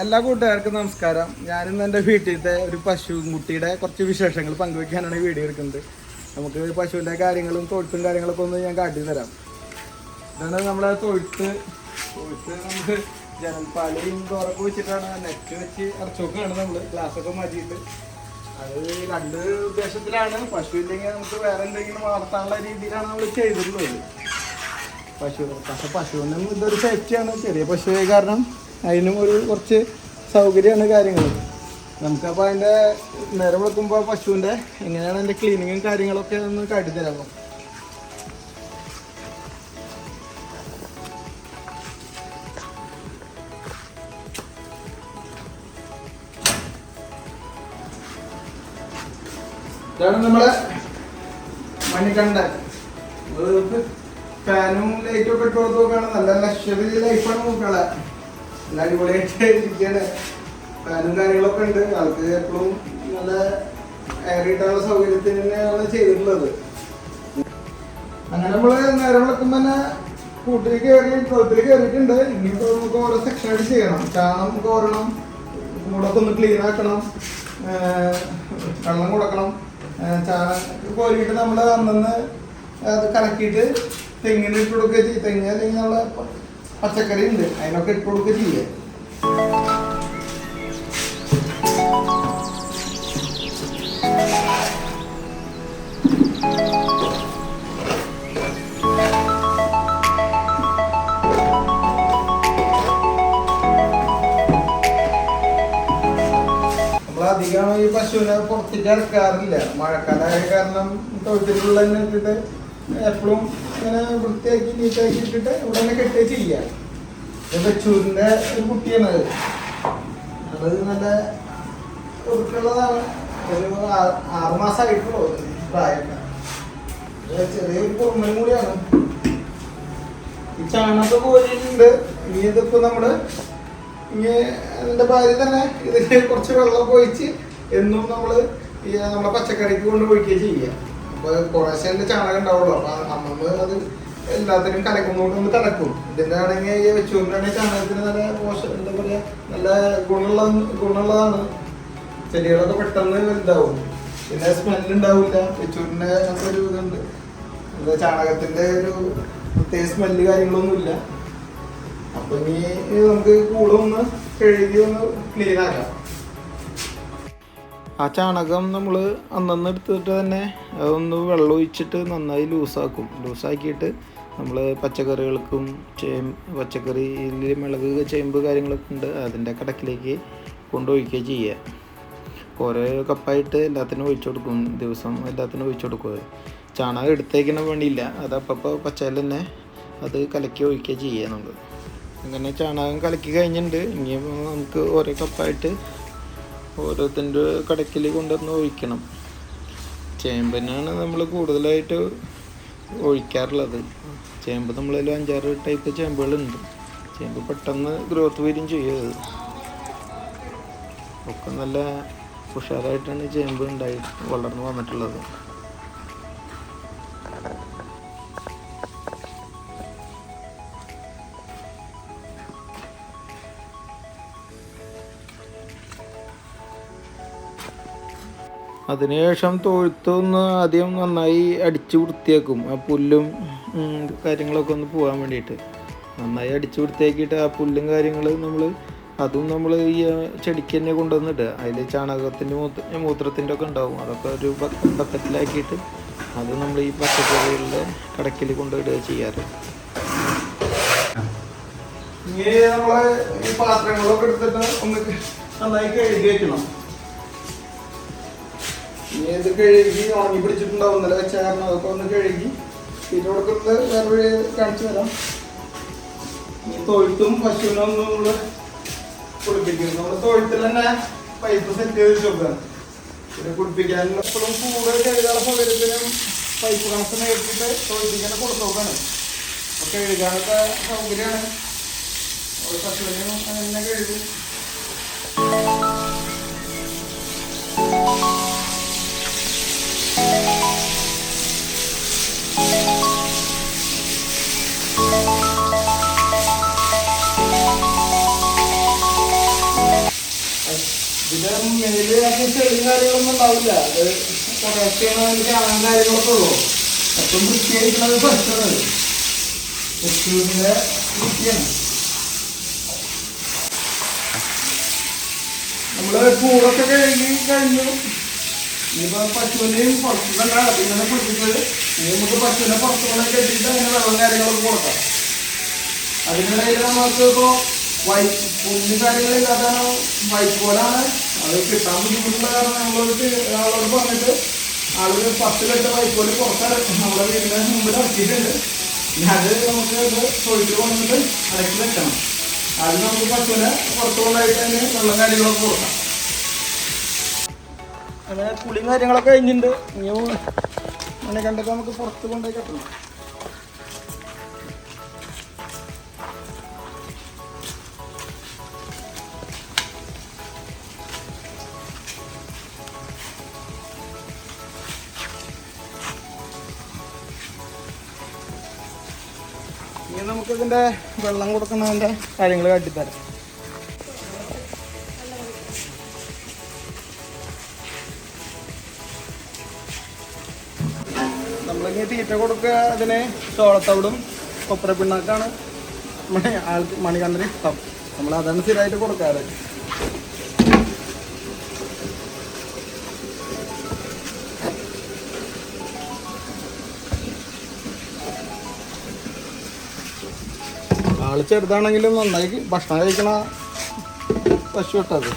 എല്ലാ കൂട്ടുകാർക്കും നമസ്കാരം. ഞാനിന്ന് എന്റെ വീട്ടിലത്തെ ഒരു പശു കുട്ടിയുടെ കുറച്ച് വിശേഷങ്ങൾ പങ്കുവെക്കാനാണ് വീഡിയോ എടുക്കുന്നത്. നമുക്ക് പശുവിന്റെ കാര്യങ്ങളും തൊഴുത്തും കാര്യങ്ങളൊക്കെ ഒന്ന് ഞാൻ കാട്ടി തരാം. ഇതാണ് നമ്മളെ തൊഴുത്ത്. തൊഴുത്ത് നമുക്ക് ജനൽപ്പാലയും തുറക്ക് വെച്ചിട്ടാണ് നെറ്റ് വെച്ച് അടച്ചോക്കാണ് നമ്മൾ ഗ്ലാസ്സൊക്കെ മാറ്റിയിട്ട്. അത് രണ്ട് ഉദ്ദേശത്തിലാണ്. പശു ഇല്ലെങ്കിൽ നമുക്ക് വേറെ എന്തെങ്കിലും വളർത്താനുള്ള രീതിയിലാണ് നമ്മൾ ചെയ്തിട്ടുള്ളത്. പശു പക്ഷെ പശുവിനും ഇതൊരു സേഫ്റ്റിയാണ് ചെറിയ പശുവായ കാരണം അതിനും ഒരു കുറച്ച് സൗകര്യമാണ് കാര്യങ്ങൾ നമുക്കപ്പോൾ അതിന്റെ നേരം വെക്കുമ്പോൾ പശുവിന്റെ എങ്ങനെയാണ് അതിന്റെ ക്ലീനിങ്ങും കാര്യങ്ങളൊക്കെ ഒന്ന് കാട്ടിത്തരാമോ ഇതാണ് ഇത് ഫാനും ലൈറ്റും ഒക്കെ ഇട്ട് നോക്കുകയാണ്. നല്ല ലക്ഷറി ലൈഫാണ് നോക്കളെ നല്ല അടിപൊളിയായിട്ട് ഇരിക്കുകയാണ് ഫാനും കാര്യങ്ങളൊക്കെ ഉണ്ട്. ആൾക്ക് എപ്പോഴും നല്ല എയർ കിട്ടാനുള്ള സൗകര്യത്തിന് തന്നെയാണ് ചെയ്തിട്ടുള്ളത്. അങ്ങനെ നമ്മൾ നേരം വിളക്കുമ്പോ തന്നെ കൂട്ടിൽ കയറി കുളത്തിൽ കയറിയിട്ടുണ്ട് ഇനിയിപ്പോ നമുക്ക് ഓരോ സെക്ഷൻ സെക്ഷനായിട്ട് ചെയ്യണം. ചാണം കോരണം കൂടൊക്കെ ഒന്ന് ക്ലീൻ ആക്കണം. വെള്ളം കൊടുക്കണം. ചാണം കോരിയിട്ട് നമ്മൾ അന്നന്ന് അത് കലക്കിയിട്ട് തെങ്ങിന് ഇട്ട് കൊടുക്കുക ചെയ്യും. തെങ്ങ് അല്ലെങ്കിൽ നമ്മളെ പ- പച്ചക്കറി ഉണ്ട് അതിനൊക്കെ ഇട്ട് കൊടുക്കുക ചെയ്യുക നമ്മൾ അധികം ഈ പശുവിനെ പുറത്തേക്ക് ഇറക്കാറില്ല മഴക്കാലമായ കാരണം തൊഴുത്തിലുള്ള തന്നെ ഇട്ടിട്ട് എപ്പോഴും ഇങ്ങനെ വൃത്തിയാക്കി നീറ്റാക്കി ഇട്ടിട്ട് ഇവിടെ തന്നെ കെട്ടുക ചെയ്യുക ഇത് വെച്ചൂരിന്റെ ഒരു കുട്ടിയാണ് അത്. അത് നല്ല ഒതുക്കുള്ളതാണ് ഒരു ആറ് മാസമായിട്ടുള്ളൂ പ്രായമൊക്കെ ചെറിയൊരു കുറുമനും കൂടിയാണ്. ഈ ചാണക കോരിയിട്ടുണ്ട്. ഇനി ഇതിപ്പോ നമ്മൾ ഇനി എന്റെ ഭാര്യ തന്നെ ഇതിന് കുറച്ച് വെള്ളം ഒഴിച്ച് എന്നും നമ്മൾ ഈ നമ്മളെ പച്ചക്കറിക്ക് കൊണ്ട് ഒഴിക്കുക ചെയ്യുക അപ്പൊ കുറേശ്ശെ എന്റെ ചാണകം ഉണ്ടാവുള്ളൂ. അപ്പൊ അമ്മമ്മ അത് എല്ലാത്തിനും കലക്കുന്നോണ്ട് നമ്മൾ കലക്കും. ഇതിന്റെ ആണെങ്കിൽ വെച്ചുകൊണ്ടാണെങ്കിൽ ചാണകത്തിന് നല്ല പോഷ എന്താ പറയാ നല്ല ഗുണമുള്ള ഗുണമുള്ളതാണ്. ചെടികളൊക്കെ പെട്ടെന്ന് വലുതാവും. പിന്നെ സ്മെൽ ഉണ്ടാവില്ല. വെച്ചൂരിന്റെ അങ്ങനത്തെ ഒരു ഇതുണ്ട്. എന്താ ചാണകത്തിന്റെ ഒരു പ്രത്യേക സ്മെല്ല് കാര്യങ്ങളൊന്നും ഇല്ല. അപ്പൊ ഇനി നമുക്ക് കൂടൊന്ന് കഴുകി ഒന്ന് ക്ലീൻ ആക്കാം. ആ ചാണകം നമ്മൾ അന്നന്ന് എടുത്തിട്ട് തന്നെ അതൊന്ന് വെള്ളം ഒഴിച്ചിട്ട് നന്നായി ലൂസാക്കും. ലൂസാക്കിയിട്ട് നമ്മൾ പച്ചക്കറികൾക്കും ചേം പച്ചക്കറിയിൽ മിളക് ചേമ്പ് കാര്യങ്ങളൊക്കെ ഉണ്ട് അതിന്റെ കടക്കിലേക്ക് കൊണ്ടൊഴിക്കുക ചെയ്യുക. ഓരോ കപ്പായിട്ട് എല്ലാത്തിനും ഒഴിച്ചു കൊടുക്കും ദിവസം എല്ലാത്തിനും ഒഴിച്ചു കൊടുക്കുക. ചാണകം എടുത്തേക്കണ പണിയില്ല അത് അപ്പപ്പോൾ പച്ചയിൽ തന്നെ അത് കലക്കി ഒഴിക്കുക ചെയ്യുക നമ്മൾ അങ്ങനെ ചാണകം കലക്കി കഴിഞ്ഞിട്ടുണ്ട് ഇനി നമുക്ക് ഓരോ കപ്പായിട്ട് ഓരോത്തിന്റെ കടക്കിൽ കൊണ്ടുവന്ന് ഒഴിക്കണം. ചേമ്പിനാണ് നമ്മൾ കൂടുതലായിട്ട് ഒഴിക്കാറുള്ളത്. ചേമ്പ് നമ്മളതിൽ അഞ്ചാറ് ടൈപ്പ് ചേമ്പുകളുണ്ട്. ചേമ്പ് പെട്ടെന്ന് ഗ്രോത്ത് വരും ചെയ്യും. അത് ഒക്കെ നല്ല ഉഷാറായിട്ടാണ് ചേമ്പ് ഉണ്ടായി വളർന്നു വന്നിട്ടുള്ളത്. അതിനുശേഷം തൊഴുത്തൊന്ന് ആദ്യം നന്നായി അടിച്ചു വൃത്തിയാക്കും. ആ പുല്ലും കാര്യങ്ങളൊക്കെ ഒന്ന് പോകാൻ വേണ്ടിയിട്ട്. നന്നായി അടിച്ചു വൃത്തിയാക്കിയിട്ട് ആ പുല്ലും കാര്യങ്ങൾ നമ്മൾ അതും നമ്മൾ ഈ ചെടിക്ക് തന്നെ കൊണ്ടുവന്നിട്ട് അതിൽ ചാണകത്തിന്റെ മൂത്ര മൂത്രത്തിന്റെ ഒക്കെ ഉണ്ടാവും. അതൊക്കെ ഒരു ബക്കറ്റിലാക്കിയിട്ട് അത് നമ്മൾ ഈ പച്ചക്കറികളുടെ കടക്കിൽ കൊണ്ടുവിടുക ചെയ്യാറ്. ഇങ്ങനെ നമ്മൾ ഈ പാത്രങ്ങളൊക്കെ എടുത്തിട്ട് ഒന്ന് നന്നായി കഴുകി വെക്കണം. ഇനി ഇത് കഴുകി ഉണങ്ങി പിടിച്ചിട്ടുണ്ടാവും ഇന്നലെ കാരണം അതൊക്കെ ഒന്ന് കഴുകി ഇത് കൊടുക്കുന്നത് വേറെ വഴി കാണിച്ചു തരാം. ഈ തൊഴുത്തും ഒന്നും നമ്മൾ കുളിപ്പിക്കുന്നു നമ്മൾ തൊഴുത്തിൽ തന്നെ പൈപ്പ് സെറ്റ് ചെയ്ത് വെച്ചോക്കാണ് പിന്നെ കുളിപ്പിക്കാനുള്ള എപ്പോഴും കൂടുതൽ കഴുകാനുള്ള സൗകര്യത്തിനും പൈപ്പ് കണക്ഷൻ എടുത്തിട്ട് തൊഴുത്തിങ്ങനെ കൊടുത്തു നോക്കാണ് അപ്പൊ കഴുകാനൊക്കെ സൗകര്യമാണ്. പശുവിനും അങ്ങനെ കഴുകും. ഇതിന്റെ മേൽ ആക്കി ചെളിയും കാര്യങ്ങളൊന്നും ഉണ്ടാവില്ല. അത് കുറേശ്ശെയാണ് കാണാൻ കാര്യങ്ങളൊക്കെ ഉള്ളൂ. ഏറ്റവും വൃത്തിയായിരിക്കുന്നത് പശുവാണ് പശുവിന്റെ വൃത്തിയാണ്. നമ്മൾ കൂടൊക്കെ കഴുകി കഴിഞ്ഞു. ഇനിയിപ്പോ പശുവിനെയും പുറത്തുനിന്നല്ല അതിങ്ങനെ പിടിച്ചിട്ട് ഇനി നമുക്ക് പശുവിനെ പുറത്തുനിന്നൊക്കെ കെട്ടിയിട്ട് അതിന് വെള്ളം കാര്യങ്ങളൊക്കെ കൊടുക്കാം. അതിനിടയിൽ നമുക്ക് ഇപ്പോ വൈ പുല്ല് കാര്യങ്ങളില്ലാതാണ് വൈക്കോലാണ്. അത് കിട്ടാൻ ബുദ്ധിമുട്ടുള്ള കാരണം നമ്മളോട് ആളോട് പറഞ്ഞിട്ട് ആളൊരു പത്ത് കെട്ട് വൈക്കോൽ പുറത്ത് നമ്മുടെ വീടിന്റെ മുമ്പിൽ ഇറക്കിയിട്ടുണ്ട്. അത് നമുക്ക് തൊഴിൽ കൊണ്ടിട്ട് അടക്കി വെക്കണം. അത് നമുക്ക് പശുവിനെ പുറത്തുകൊണ്ടായിട്ട് തന്നെ വെള്ളം കാര്യങ്ങളൊക്കെ കൊടുക്കാം. അങ്ങനെ കാര്യങ്ങളൊക്കെ കഴിഞ്ഞിട്ടുണ്ട്. ഇനി അങ്ങനെ കണ്ടിട്ട് നമുക്ക് പുറത്ത് കൊണ്ടുപോയി കെട്ടണം. ഇനി നമുക്ക് ഇതിന്റെ വെള്ളം കൊടുക്കുന്നതിന്റെ കാര്യങ്ങൾ കാട്ടിത്തരാം. നമ്മളിങ്ങനെ തീറ്റ കൊടുക്കുക അതിനെ ചോളത്തവിടും കൊപ്ര പിണ്ണാക്കാണ് മണി ആൾക്ക് മണികണ്ഠന് ഇഷ്ടം. നമ്മൾ അതാണ് സ്ഥിരമായിട്ട് കൊടുക്കാറ്. ആൾ ചെറുതാണെങ്കിലും നന്നായി ഭക്ഷണം കഴിക്കണ പശു ഇട്ടത്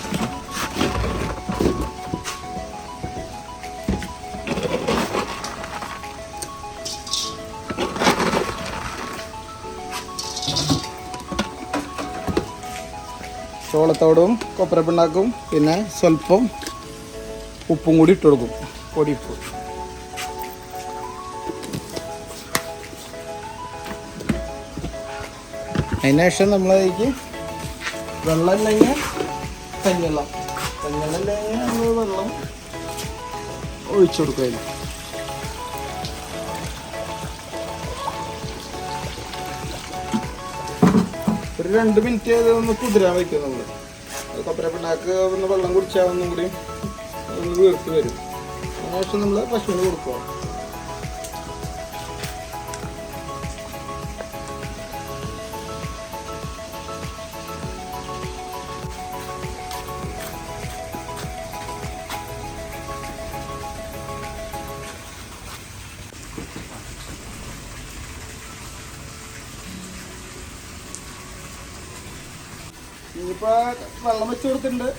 ചോളത്തോടും കൊപ്പരപ്പിണ്ണാക്കും പിന്നെ സ്വല്പം ഉപ്പും കൂടി ഇട്ടുകൊടുക്കും കൊടുക്കും. പൊടിയുപ്പ്. അതിന് ശേഷം നമ്മളതിലേക്ക് വെള്ളം ഇല്ലെങ്കിൽ കഞ്ഞിവെള്ളം. കഞ്ഞിവെള്ളം അല്ലെങ്കിൽ നമ്മൾ വെള്ളം ഒഴിച്ചു കൊടുക്കുക ഒരു രണ്ട് മിനിറ്റ് അത് ഒന്ന് കുതിരാൻ വയ്ക്കും നമ്മൾ കൊപ്പര പിണ്ണാക്ക് ഒന്ന് വെള്ളം കുടിച്ചാൽ ഒന്നും കൂടി വീർത്ത് വരും. അതിനുശേഷം നമ്മൾ പശുവിന് കൊടുക്കുക ഇനിയിപ്പോ വെള്ളം വെച്ച് കൊടുത്തിട്ടുണ്ട്.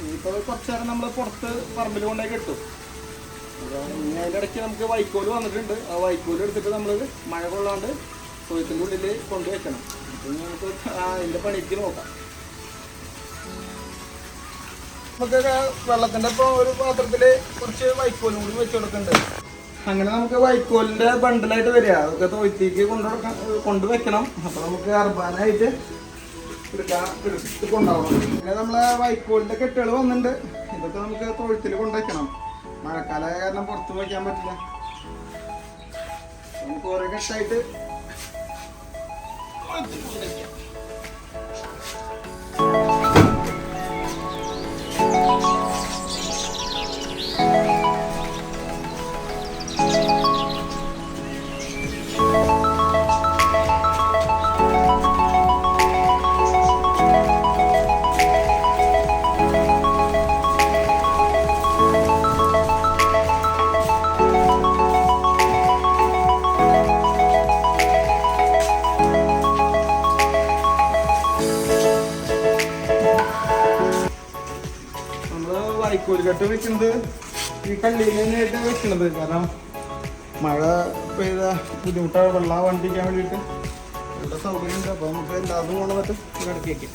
ഇനിയിപ്പോ കുറച്ച് നേരം നമ്മൾ പുറത്ത് പറമ്പിൽ കൊണ്ടേ കിട്ടും. അതിന്റെ ഇടയ്ക്ക് നമുക്ക് വൈക്കോൽ വന്നിട്ടുണ്ട്. ആ വൈക്കോൽ എടുത്തിട്ട് നമ്മൾ മഴ കൊള്ളാണ്ട് ഉള്ളിൽ ഉള്ളിൽ കൊണ്ടുവയ്ക്കണം അപ്പൊ നമുക്ക് ആ അതിന്റെ പണിക്ക് നോക്കാം. നമുക്ക് വെള്ളത്തിന്റെ ഇപ്പൊ ഒരു പാത്രത്തിൽ കുറച്ച് വൈക്കോലും കൂടി വെച്ച് കൊടുക്കുന്നുണ്ട് അങ്ങനെ നമുക്ക് വൈക്കോലിന്റെ ബണ്ടിലായിട്ട് വരിക. അതൊക്കെ തൊഴുത്തേക്ക് കൊണ്ടുകൊടുക്കാൻ കൊണ്ടുവെക്കണം അപ്പൊ നമുക്ക് അർബാനായിട്ട് പിന്നെ നമ്മളെ വൈക്കോലിന്റെ കെട്ടുകൾ വന്നിട്ടുണ്ട്. ഇതൊക്കെ നമുക്ക് തൊഴുത്തിൽ കൊണ്ടുവയ്ക്കണം. മഴക്കാലമായ കാരണം പുറത്ത് വയ്ക്കാൻ പറ്റില്ല. നമുക്ക് ഓരോ കെട്ടായിട്ട് വൈക്കോൽകെട്ട് വെക്കുന്നത് ഈ കള്ളിയിൽ തന്നെയായിട്ട് വെക്കണത് കാരണം മഴ പെയ്ത ബുദ്ധിമുട്ടാണ് വെള്ളം വണ്ടിക്കാൻ വേണ്ടിയിട്ട് ഇവിടെ സൗകര്യമുണ്ട്. അപ്പോൾ നമുക്ക് എല്ലാതും കൊണ്ടുവന്നിട്ട് ഇടയ്ക്ക് വയ്ക്കാം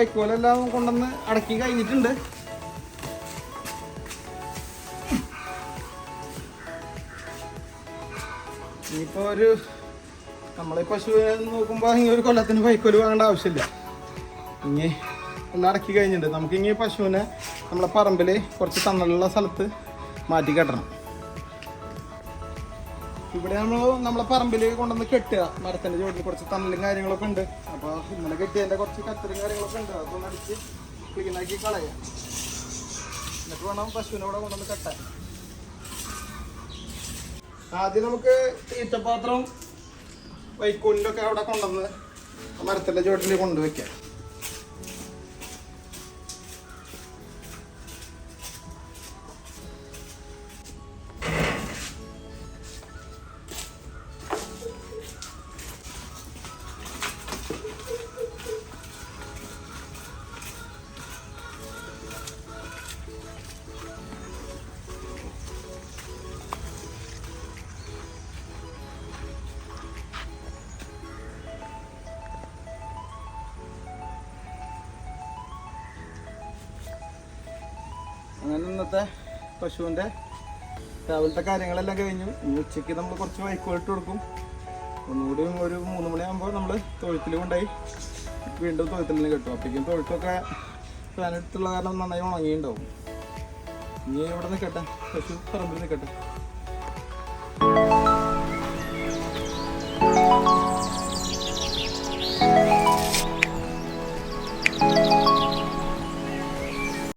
വൈക്കോലെല്ലാം കൊണ്ടുവന്ന് അടക്കി കഴിഞ്ഞിട്ടുണ്ട്. ഇനിയിപ്പോൾ ഒരു നമ്മളെ പശുവിനെ നോക്കുമ്പോൾ ഇനി ഒരു കൊല്ലത്തിന് വൈക്കോൽ വാങ്ങേണ്ട ആവശ്യമില്ല. ഇനി എല്ലാം അടക്കി കഴിഞ്ഞിട്ടുണ്ട്. നമുക്ക് ഇനി പശുവിനെ നമ്മളെ പറമ്പിൽ കുറച്ച് തണലുള്ള സ്ഥലത്ത് മാറ്റി കെട്ടണം. ഇവിടെ നമ്മൾ നമ്മളെ പറമ്പിൽ കൊണ്ടുവന്ന് കെട്ടുക. മരത്തിന്റെ ചുവട്ടിൽ കുറച്ച് തണലും കാര്യങ്ങളൊക്കെ ഉണ്ട്. അപ്പോൾ ഇന്നലെ കെട്ടിയതിന്റെ കുറച്ച് കത്തരും കാര്യങ്ങളൊക്കെ ഉണ്ട്. അതൊക്കെ ഒന്ന് അടിച്ച് ക്ലീനാക്കി കളയാം. എന്നിട്ട് വേണം പശുവിനെ ഇവിടെ കൊണ്ടുവന്ന് കെട്ടാൻ. ആദ്യം നമുക്ക് തീറ്റപാത്രം വൈക്കോലിലൊക്കെ അവിടെ കൊണ്ടുവന്ന് മരത്തിന്റെ ചുവട്ടിൽ കൊണ്ടുവയ്ക്കാം. ഇന്നത്തെ പശുവിന്റെ രാവിലത്തെ കാര്യങ്ങളെല്ലാം കഴിഞ്ഞു. ഇനി ഉച്ചയ്ക്ക് നമ്മൾ കുറച്ച് വൈക്കോട്ട് കൊടുക്കും. ഒന്നുകൂടി ഒരു മൂന്ന് മണിയാകുമ്പോൾ നമ്മൾ തൊഴുത്തിൽ കൊണ്ടായി വീണ്ടും തൊഴുത്തിൽ കിട്ടും. അപ്പോഴേക്കും തൊഴുത്തൊക്കെ ഫാനെടുത്തുള്ള കാരണം നന്നായി ഉണങ്ങിയിട്ടുണ്ടാവും. ഇനി ഇവിടെ നിൽക്കട്ടെ പശു പറമ്പിൽ നിൽക്കട്ടെ